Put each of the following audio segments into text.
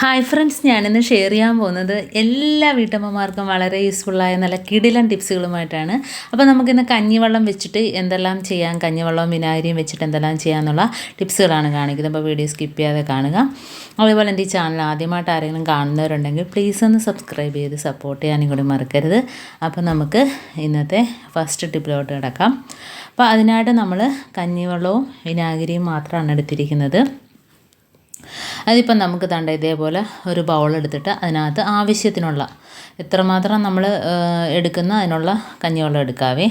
Hi friends ഞാനിന്ന് share ചെയ്യാൻ പോകുന്നത് എല്ലാ വീട്ടമ്മമാർക്കും വളരെ യൂസ്ഫുള്ളായ നല്ല കിടിലൻ ടിപ്സുകളുമായിട്ടാണ് അപ്പോൾ നമുക്കിന്ന് കഞ്ഞിവെള്ളം വെച്ചിട്ട് എന്തെല്ലാം ചെയ്യാം? കഞ്ഞിവെള്ളവും വിനാഗിരിയും വെച്ചിട്ട് എന്തെല്ലാം ചെയ്യാമെന്നുള്ള ടിപ്സുകളാണ് കാണിക്കുന്നത്. അപ്പോൾ വീഡിയോ സ്കിപ്പ് ചെയ്യാതെ കാണുക. അതേപോലെ എന്റെ ഈ ചാനൽ ആദ്യമായിട്ട് ആരെങ്കിലും കാണുന്നവരുണ്ടെങ്കിൽ പ്ലീസ് ഒന്ന് സബ്സ്ക്രൈബ് ചെയ്ത് സപ്പോർട്ട് ചെയ്യാനും കൂടി മറക്കരുത്. അപ്പോൾ നമുക്ക് ഇന്നത്തെ ഫസ്റ്റ് ടിപ്പിലോട്ട് കിടക്കാം. അപ്പോൾ അതിനായിട്ട് നമ്മൾ കഞ്ഞിവെള്ളവും വിനാഗിരിയും മാത്രമാണ് എടുത്തിരിക്കുന്നത്. അതിപ്പം നമുക്ക് തണ്ട ഇതേപോലെ ഒരു ബൗൾ എടുത്തിട്ട് അതിനകത്ത് ആവശ്യത്തിനുള്ള എത്രമാത്രം നമ്മൾ എടുക്കുന്ന അതിനുള്ള കഞ്ഞിവെള്ളം എടുക്കാവേ.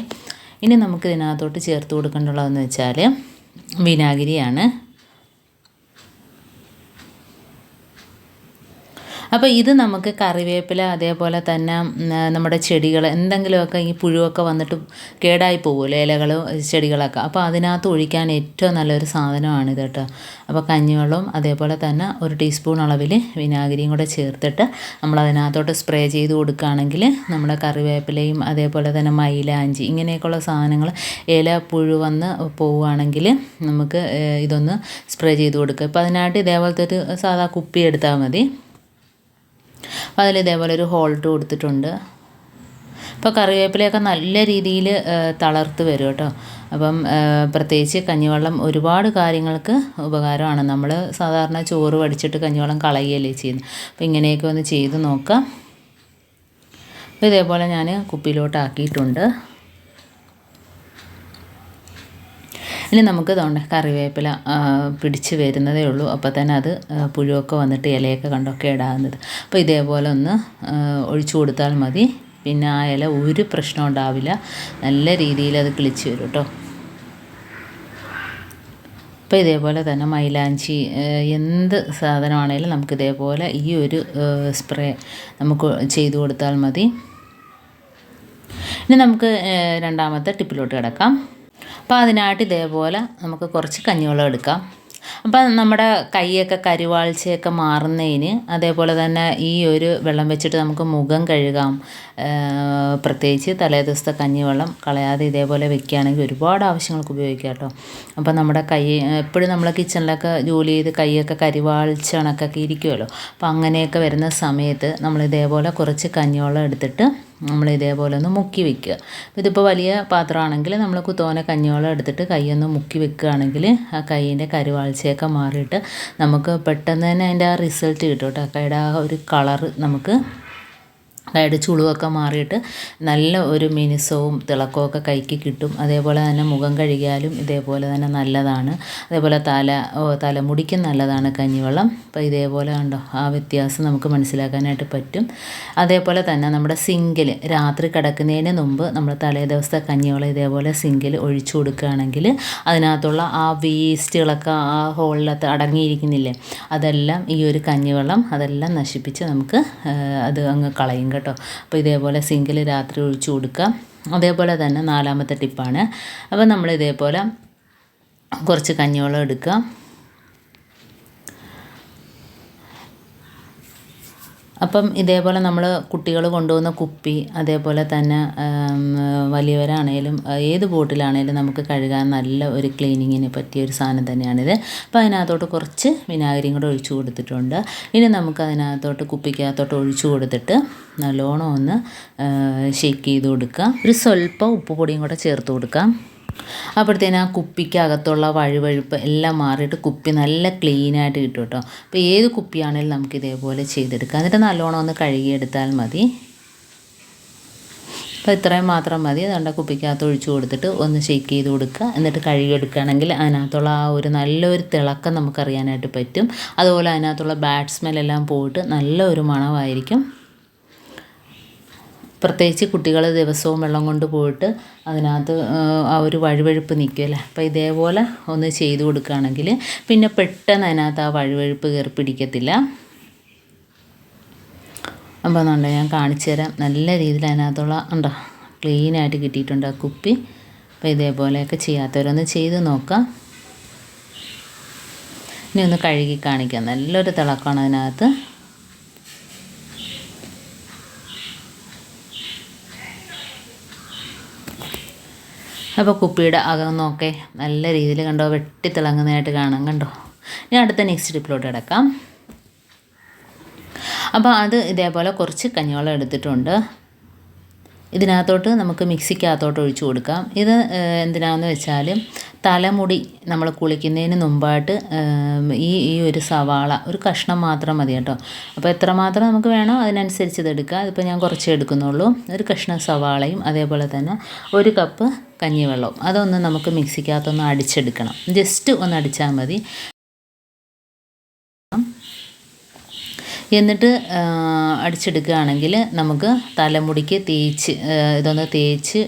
ഇനി നമുക്ക് ഇതിനകത്തോട്ട് ചേർത്ത് കൊടുക്കേണ്ടുള്ളതെന്ന് വെച്ചാൽ വിനാഗിരിയാണ്. അപ്പോൾ ഇത് നമുക്ക് കറിവേപ്പില അതേപോലെ തന്നെ നമ്മുടെ ചെടികൾ എന്തെങ്കിലുമൊക്കെ ഈ പുഴുവൊക്കെ വന്നിട്ട് കേടായി പോകുമല്ലോ ഇലകളും ചെടികളൊക്കെ. അപ്പോൾ അതിനകത്ത് ഒഴിക്കാൻ ഏറ്റവും നല്ലൊരു സാധനമാണ് ഇത് കേട്ടോ. അപ്പോൾ കഞ്ഞിവെള്ളവും അതേപോലെ തന്നെ ഒരു ടീസ്പൂൺ അളവിൽ വിനാഗിരിയും കൂടെ ചേർത്തിട്ട് നമ്മൾ അതിനകത്തോട്ട് സ്പ്രേ ചെയ്ത് കൊടുക്കുകയാണെങ്കിൽ നമ്മുടെ കറിവേപ്പിലയും അതേപോലെ തന്നെ മൈലാഞ്ചി ഇങ്ങനെയൊക്കെയുള്ള സാധനങ്ങൾ ഇല പുഴു വന്ന് പോവുകയാണെങ്കിൽ നമുക്ക് ഇതൊന്ന് സ്പ്രേ ചെയ്ത് കൊടുക്കുക ഇപ്പോൾ അതിനായിട്ട് ഇതേപോലത്തെ ഒരു സാധാ കുപ്പി എടുത്താൽ മതി. അപ്പോൾ അതിൽ ഇതേപോലെ ഒരു ഹോൾട്ട് കൊടുത്തിട്ടുണ്ട്. ഇപ്പോൾ കറിവേപ്പിലയൊക്കെ നല്ല രീതിയിൽ തളർത്ത് വരും കേട്ടോ. അപ്പം പ്രത്യേകിച്ച് കഞ്ഞിവെള്ളം ഒരുപാട് കാര്യങ്ങൾക്ക് ഉപകാരമാണ്. നമ്മൾ സാധാരണ ചോറ് വടിച്ചിട്ട് കഞ്ഞിവെള്ളം കളയുകയല്ലേ ചെയ്യുന്നത് അപ്പോൾ ഇങ്ങനെയൊക്കെ ഒന്ന് ചെയ്ത് നോക്കാം. അപ്പോൾ ഇതേപോലെ ഞാൻ കുപ്പിയിലോട്ട് ഇനി നമുക്ക് തൊണ്ട കറിവേപ്പില പിടിച്ച് വരുന്നതേ ഉള്ളൂ. അപ്പോൾ തന്നെ അത് പുഴുവൊക്കെ വന്നിട്ട് ഇലയൊക്കെ കണ്ടൊക്കെ ഇടാവുന്നത്. അപ്പോൾ ഇതേപോലെ ഒന്ന് ഒഴിച്ചു കൊടുത്താൽ മതി. പിന്നെ ആ ഇല ഒരു പ്രശ്നം ഉണ്ടാവില്ല. നല്ല രീതിയിൽ അത് കിളിച്ച് വരും കേട്ടോ. അപ്പോൾ ഇതേപോലെ തന്നെ മൈലാഞ്ചി എന്ത് സാധനമാണേലും നമുക്ക് ഇതേപോലെ ഈ ഒരു സ്പ്രേ നമുക്ക് ചെയ്തു കൊടുത്താൽ മതി. ഇനി നമുക്ക് രണ്ടാമത്തെ ടിപ്പിലോട്ട് കിടക്കാം. അപ്പോൾ അതിനായിട്ട് ഇതേപോലെ നമുക്ക് കുറച്ച് കഞ്ഞിവെള്ളം എടുക്കാം. അപ്പം നമ്മുടെ കൈയൊക്കെ കരിവാഴ്ചയൊക്കെ മാറുന്നതിന് അതേപോലെ തന്നെ ഈ ഒരു വെള്ളം വെച്ചിട്ട് നമുക്ക് മുഖം കഴുകാം. പ്രത്യേകിച്ച് തലേ ദിവസത്തെ കഞ്ഞിവെള്ളം കളയാതെ ഇതേപോലെ വെക്കുകയാണെങ്കിൽ ഒരുപാട് ആവശ്യങ്ങൾക്ക് ഉപയോഗിക്കാം കേട്ടോ. അപ്പം നമ്മുടെ കൈ എപ്പോഴും നമ്മളെ കിച്ചണിലൊക്കെ ജോലി ചെയ്ത് കൈയൊക്കെ കരിവാഴ്ച കണക്കൊക്കെ ഇരിക്കുമല്ലോ അപ്പം അങ്ങനെയൊക്കെ വരുന്ന സമയത്ത് നമ്മൾ ഇതേപോലെ കുറച്ച് കഞ്ഞിവെള്ളം എടുത്തിട്ട് നമ്മൾ ഇതേപോലെ ഒന്ന് മുക്കി വെക്കുക. ഇതിപ്പോൾ വലിയ പാത്രമാണെങ്കിൽ നമ്മൾ കുത്തോനെ കഞ്ഞിവെള്ളം എടുത്തിട്ട് കൈയൊന്ന് മുക്കി വെക്കുകയാണെങ്കിൽ ആ കൈയിന്റെ കരുവാഴ്ചയൊക്കെ മാറിയിട്ട് നമുക്ക് പെട്ടെന്ന് തന്നെ അതിന്റെ ആ റിസൾട്ട് കിട്ടും കേട്ടോ. കൈയുടെ ആ ഒരു കളറ് നമുക്ക് അതായത് ചുളുവൊക്കെ മാറിയിട്ട് നല്ല ഒരു മിനുസവും തിളക്കമൊക്കെ കൈക്ക് കിട്ടും. അതേപോലെ തന്നെ മുഖം കഴുകിയാലും ഇതേപോലെ തന്നെ നല്ലതാണ്. അതേപോലെ തല തലമുടിക്കും നല്ലതാണ് കഞ്ഞിവെള്ളം. അപ്പോൾ ഇതേപോലെ കണ്ടോ ആ വ്യത്യാസം നമുക്ക് മനസ്സിലാക്കാനായിട്ട് പറ്റും. അതേപോലെ തന്നെ നമ്മുടെ സിങ്കിൽ രാത്രി കിടക്കുന്നതിന് മുമ്പ് നമ്മൾ തലേ ദിവസത്തെ കഞ്ഞിവെള്ളം ഇതേപോലെ സിങ്കിൽ ഒഴിച്ചു കൊടുക്കുകയാണെങ്കിൽ അതിനകത്തുള്ള ആ വേസ്റ്റുകളൊക്കെ ആ ഹോളിലത്ത് അടങ്ങിയിരിക്കുന്നില്ലേ അതെല്ലാം ഈ ഒരു കഞ്ഞിവെള്ളം അതെല്ലാം നശിപ്പിച്ച് നമുക്ക് അത് അങ്ങ് കളയും കേട്ടോ. അപ്പോൾ ഇതേപോലെ സിങ്കിൽ രാത്രി ഒഴിച്ചു കൊടുക്കുക. അതേപോലെ തന്നെ നാലാമത്തെ ടിപ്പാണ് അപ്പോൾ നമ്മൾ ഇതേപോലെ കുറച്ച് കഞ്ഞിവെള്ളം എടുക്കുക. അപ്പം ഇതേപോലെ നമ്മൾ കുട്ടികൾ കൊണ്ടുപോകുന്ന കുപ്പി അതേപോലെ തന്നെ വലിയവരാണേലും ഏത് ബോട്ടിലാണേലും നമുക്ക് കഴുകാൻ നല്ല ഒരു ക്ലീനിങ്ങിന് പറ്റിയ ഒരു സാധനം തന്നെയാണിത്. അപ്പോൾ അതിനകത്തോട്ട് കുറച്ച് വിനാഗിരിയും കൂടെ ഒഴിച്ചു കൊടുത്തിട്ടുണ്ട്. ഇനി നമുക്ക് അതിനകത്തോട്ട് കുപ്പിക്കകത്തോട്ട് ഒഴിച്ചു കൊടുത്തിട്ട് നല്ലോണം ഒന്ന് ഷേക്ക് ചെയ്ത് കൊടുക്കുക ഒരു സ്വല്പം ഉപ്പ് പൊടിയും കൂടെ ചേർത്ത് കൊടുക്കാം. അപ്പോഴത്തേനും ആ കുപ്പിക്കകത്തുള്ള വഴുവഴുപ്പ് എല്ലാം മാറിയിട്ട് കുപ്പി നല്ല ക്ലീനായിട്ട് കിട്ടും കേട്ടോ. അപ്പോൾ ഏത് കുപ്പിയാണെങ്കിലും നമുക്ക് ഇതേപോലെ ചെയ്തെടുക്കാം. എന്നിട്ട് നല്ലോണം ഒന്ന് കഴുകിയെടുത്താൽ മതി. അപ്പോൾ ഇത്രയും മാത്രം മതി. അതുകൊണ്ട് കുപ്പിക്കകത്ത് ഒഴിച്ചു കൊടുത്തിട്ട് ഒന്ന് ഷേക്ക് ചെയ്ത് കൊടുക്കുക. എന്നിട്ട് കഴുകിയെടുക്കുകയാണെങ്കിൽ അതിനകത്തുള്ള ആ ഒരു നല്ലൊരു തിളക്കം നമുക്കറിയാനായിട്ട് പറ്റും. അതുപോലെ അതിനകത്തുള്ള ബാഡ് സ്മെല്ലെല്ലാം പോയിട്ട് നല്ല ഒരു മണമായിരിക്കും. പ്രത്യേകിച്ച് കുട്ടികൾ ദിവസവും വെള്ളം കൊണ്ട് പോയിട്ട് അതിനകത്ത് ആ ഒരു വഴുവഴുപ്പ് നിൽക്കുമല്ലേ അപ്പോൾ ഇതേപോലെ ഒന്ന് ചെയ്ത് കൊടുക്കുകയാണെങ്കിൽ പിന്നെ പെട്ടെന്ന് അതിനകത്ത് ആ വഴുവഴുപ്പ് കയറി പിടിക്കത്തില്ല. അപ്പോൾ എന്നുണ്ട് ഞാൻ കാണിച്ചു തരാം. നല്ല രീതിയിൽ അതിനകത്തുള്ള ഉണ്ടോ ക്ലീനായിട്ട് കിട്ടിയിട്ടുണ്ട് ആ കുപ്പി. അപ്പോൾ ഇതേപോലെയൊക്കെ ചെയ്യാത്തവരൊന്ന് ചെയ്ത് നോക്കാം. ഇനി ഒന്ന് കഴുകി കാണിക്കാം. നല്ലൊരു തിളക്കമാണ് അതിനകത്ത്. അപ്പോൾ കുപ്പിയുടെ അകം നോക്കേ. നല്ല രീതിയിൽ കണ്ടോ വെട്ടിത്തിളങ്ങുന്നതായിട്ട് കാണാം കണ്ടോ. ഞാൻ അടുത്ത നെക്സ്റ്റ് ടിപ്പിലോട്ട് കിടക്കാം. അപ്പോൾ അത് ഇതേപോലെ കുറച്ച് കഞ്ഞിവെള്ളം എടുത്തിട്ടുണ്ട്. ഇതിനകത്തോട്ട് നമുക്ക് മിക്സിക്കകത്തോട്ട് ഒഴിച്ചു കൊടുക്കാം. ഇത് എന്തിനാണെന്ന് വെച്ചാൽ തലമുടി നമ്മൾ കുളിക്കുന്നതിന് മുമ്പായിട്ട് ഈ ഈ ഒരു സവാള ഒരു കഷ്ണം മാത്രം മതി കേട്ടോ. അപ്പോൾ എത്രമാത്രം നമുക്ക് വേണോ അതിനനുസരിച്ച് ഇതെടുക്കുക അതിപ്പോൾ ഞാൻ കുറച്ച് എടുക്കുന്നുള്ളൂ. ഒരു കഷ്ണം സവാളയും അതേപോലെ തന്നെ ഒരു കപ്പ് കഞ്ഞിവെള്ളവും. അതൊന്ന് നമുക്ക് മിക്സിക്കകത്തൊന്ന് അടിച്ചെടുക്കണം. ജസ്റ്റ് ഒന്ന് അടിച്ചാൽ മതി. എന്നിട്ട് അടിച്ചെടുക്കുകയാണെങ്കിൽ നമുക്ക് തലമുടിക്ക് തേച്ച് ഇതൊന്ന് തേച്ച്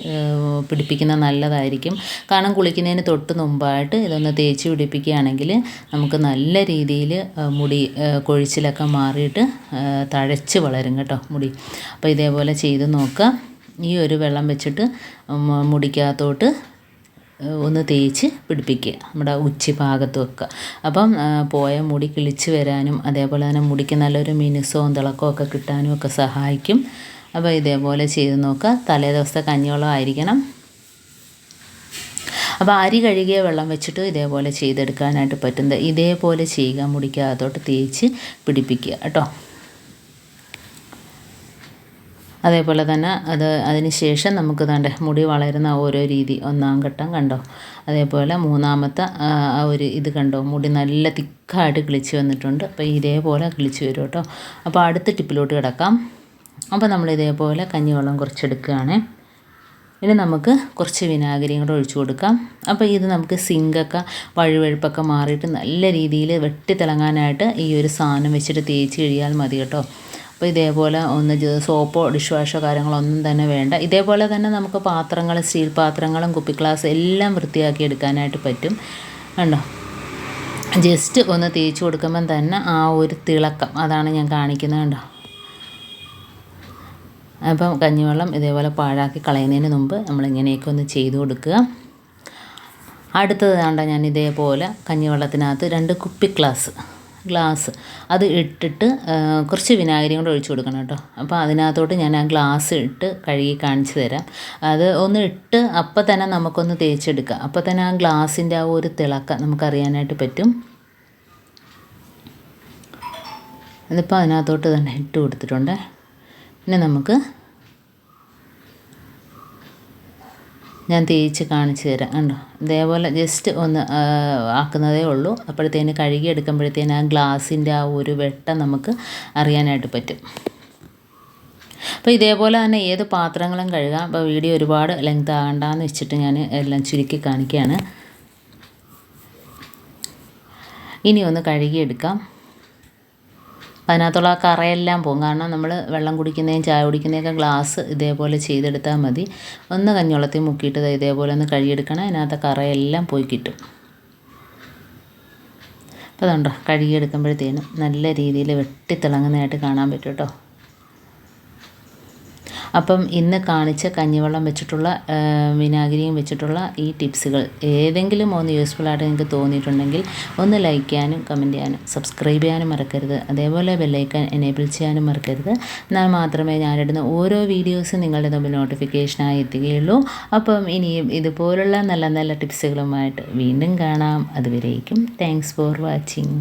പിടിപ്പിക്കുന്ന നല്ലതായിരിക്കും. കാരണം കുളിക്കുന്നതിന് തൊട്ട് മുമ്പായിട്ട് ഇതൊന്ന് തേച്ച് പിടിപ്പിക്കുകയാണെങ്കിൽ നമുക്ക് നല്ല രീതിയിൽ മുടി കൊഴിച്ചിലൊക്കെ മാറിയിട്ട് തഴച്ച് വളരും കേട്ടോ മുടി. അപ്പോൾ ഇതേപോലെ ചെയ്ത് നോക്കുക. ഈ ഒരു വെള്ളം വെച്ചിട്ട് മുടിക്കകത്തോട്ട് ഒന്ന് തേച്ച് പിടിപ്പിക്കുക. നമ്മുടെ ഉച്ചി ഭാഗത്ത് വെക്കുക അപ്പം പോയ മുടി കിളിച്ച് വരാനും അതേപോലെ തന്നെ മുടിക്ക് നല്ലൊരു മിനുസവും തിളക്കവും ഒക്കെ കിട്ടാനും ഒക്കെ സഹായിക്കും. അപ്പോൾ ഇതേപോലെ ചെയ്ത് നോക്കുക. തലേ ദിവസത്തെ കഞ്ഞിവെള്ളം ആയിരിക്കണം. അപ്പോൾ അരി കഴുകിയ വെള്ളം വെച്ചിട്ട് ഇതേപോലെ ചെയ്തെടുക്കാനായിട്ട് പറ്റുന്നത്. ഇതേപോലെ ചെയ്യുക. മുടിക്കകത്തോട്ട് തേച്ച് പിടിപ്പിക്കുക. കേട്ടോ? അതേപോലെ തന്നെ അത് അതിന് ശേഷം നമുക്ക് തന്റെ മുടി വളരുന്ന ഓരോ രീതി ഒന്നാം ഘട്ടം കണ്ടോ? അതേപോലെ മൂന്നാമത്തെ ആ ഒരു ഇത് കണ്ടോ? മുടി നല്ല തിക്കായിട്ട് കിളിച്ച് വന്നിട്ടുണ്ട്. അപ്പോൾ ഇതേപോലെ കിളിച്ച് വരും കേട്ടോ. അപ്പോൾ അടുത്ത ടിപ്പിലോട്ട് കിടക്കാം. അപ്പോൾ നമ്മൾ ഇതേപോലെ കഞ്ഞിവെള്ളം കുറച്ചെടുക്കുകയാണ്. ഇനി നമുക്ക് കുറച്ച് വിനാഗിരിയും കൂടെ ഒഴിച്ചു കൊടുക്കാം. അപ്പോൾ ഇത് നമുക്ക് സിങ്കൊക്കെ വഴുവഴുപ്പൊക്കെ മാറിയിട്ട് നല്ല രീതിയിൽ വെട്ടിത്തിളങ്ങാനായിട്ട് ഈ ഒരു സാധനം വെച്ചിട്ട് തേച്ച് കഴിയാൽ മതി കേട്ടോ. അപ്പോൾ ഇതേപോലെ ഒന്ന് സോപ്പോ ഡിഷ് വാഷോ കാര്യങ്ങളോ ഒന്നും തന്നെ വേണ്ട. ഇതേപോലെ തന്നെ നമുക്ക് പാത്രങ്ങൾ സ്റ്റീൽ പാത്രങ്ങളും കുപ്പി ഗ്ലാസ് എല്ലാം വൃത്തിയാക്കി എടുക്കാനായിട്ട് പറ്റും. കണ്ടോ? ജസ്റ്റ് ഒന്ന് തേച്ച് കൊടുക്കുമ്പം തന്നെ ആ ഒരു തിളക്കം അതാണ് ഞാൻ കാണിക്കുന്നത് കണ്ടോ? അപ്പം കഞ്ഞിവെള്ളം ഇതേപോലെ പാഴാക്കി കളയുന്നതിന് മുമ്പ് നമ്മളിങ്ങനെയൊക്കെ ഒന്ന് ചെയ്ത് കൊടുക്കുക. അടുത്തത് കണ്ട? ഞാൻ ഇതേപോലെ കഞ്ഞിവെള്ളത്തിനകത്ത് രണ്ട് കുപ്പി ഗ്ലാസ് ഗ്ലാസ്. അത് ഇട്ടിട്ട് കുറച്ച് വിനാഗിരിയും കൂടെ ഒഴിച്ച് കൊടുക്കണം കേട്ടോ. അപ്പോൾ അതിനകത്തോട്ട് ഞാൻ ആ ഗ്ലാസ് ഇട്ട് കഴുകി കാണിച്ചു തരാം. അത് ഒന്ന് ഇട്ട് അപ്പം തന്നെ നമുക്കൊന്ന് തേച്ചെടുക്കാം. അപ്പോൾ തന്നെ ആ ഗ്ലാസിന്റെ ആ ഒരു തിളക്കം നമുക്കറിയാനായിട്ട് പറ്റും. അതിപ്പോൾ അതിനകത്തോട്ട് തന്നെ ഇട്ട് കൊടുത്തിട്ടുണ്ട്. പിന്നെ നമുക്ക് ഞാൻ തേച്ച് കാണിച്ചു തരാം കണ്ടോ? ഇതേപോലെ ജസ്റ്റ് ഒന്ന് ആക്കുന്നതേ ഉള്ളൂ. അപ്പോഴത്തേന് കഴുകി എടുക്കുമ്പോഴത്തേന് ആ ഗ്ലാസിന്റെ ആ ഒരു വെട്ടം നമുക്ക് അറിയാനായിട്ട് പറ്റും. അപ്പോൾ ഇതേപോലെ തന്നെ ഏത് പാത്രങ്ങളും കഴുകാം. അപ്പോൾ വീഡിയോ ഒരുപാട് ലെങ്ത് ആകണ്ടെന്ന് വെച്ചിട്ട് ഞാൻ എല്ലാം ചുരുക്കി കാണിക്കുകയാണ്. ഇനി ഒന്ന് കഴുകിയെടുക്കാം അതിനകത്തുള്ള ആ കറയെല്ലാം പോകും. കാരണം നമ്മൾ വെള്ളം കുടിക്കുന്നതും ചായ കുടിക്കുന്നതൊക്കെ ഗ്ലാസ് ഇതേപോലെ ചെയ്തെടുത്താൽ മതി. ഒന്ന് കഞ്ഞുവെള്ളത്തിൽ മുക്കിയിട്ട് ഇതേപോലെ ഒന്ന് കഴുകിയെടുക്കണം. അതിനകത്തെ കറയെല്ലാം പോയി കിട്ടും. അപ്പോൾ അതുണ്ടോ കഴുകിയെടുക്കുമ്പോഴത്തേനും നല്ല രീതിയിൽ വെട്ടിത്തിളങ്ങുന്നതായിട്ട് കാണാൻ പറ്റും കേട്ടോ. അപ്പം ഇന്ന് കാണിച്ച കഞ്ഞിവെള്ളം വെച്ചിട്ടുള്ള വിനാഗിരിയും വെച്ചിട്ടുള്ള ഈ ടിപ്സുകൾ ഏതെങ്കിലും ഒന്ന് യൂസ്ഫുൾ ആയിട്ട് നിങ്ങൾക്ക് തോന്നിയിട്ടുണ്ടെങ്കിൽ ഒന്ന് ലൈക്ക് ചെയ്യാനും കമന്റ് ചെയ്യാനും സബ്സ്ക്രൈബ് ചെയ്യാനും മറക്കരുത്. അതേപോലെ ബെല്ലൈക്കൻ എനേബിൾ ചെയ്യാനും മറക്കരുത്. എന്നാൽ മാത്രമേ ഞാനിടുന്ന ഓരോ വീഡിയോസും നിങ്ങളുടെ മുമ്പിൽ നോട്ടിഫിക്കേഷനായി എത്തുകയുള്ളൂ. അപ്പം ഇനിയും ഇതുപോലുള്ള നല്ല നല്ല ടിപ്സുകളുമായിട്ട് വീണ്ടും കാണാം. അതുവരേക്കും താങ്ക്സ് ഫോർ വാച്ചിങ്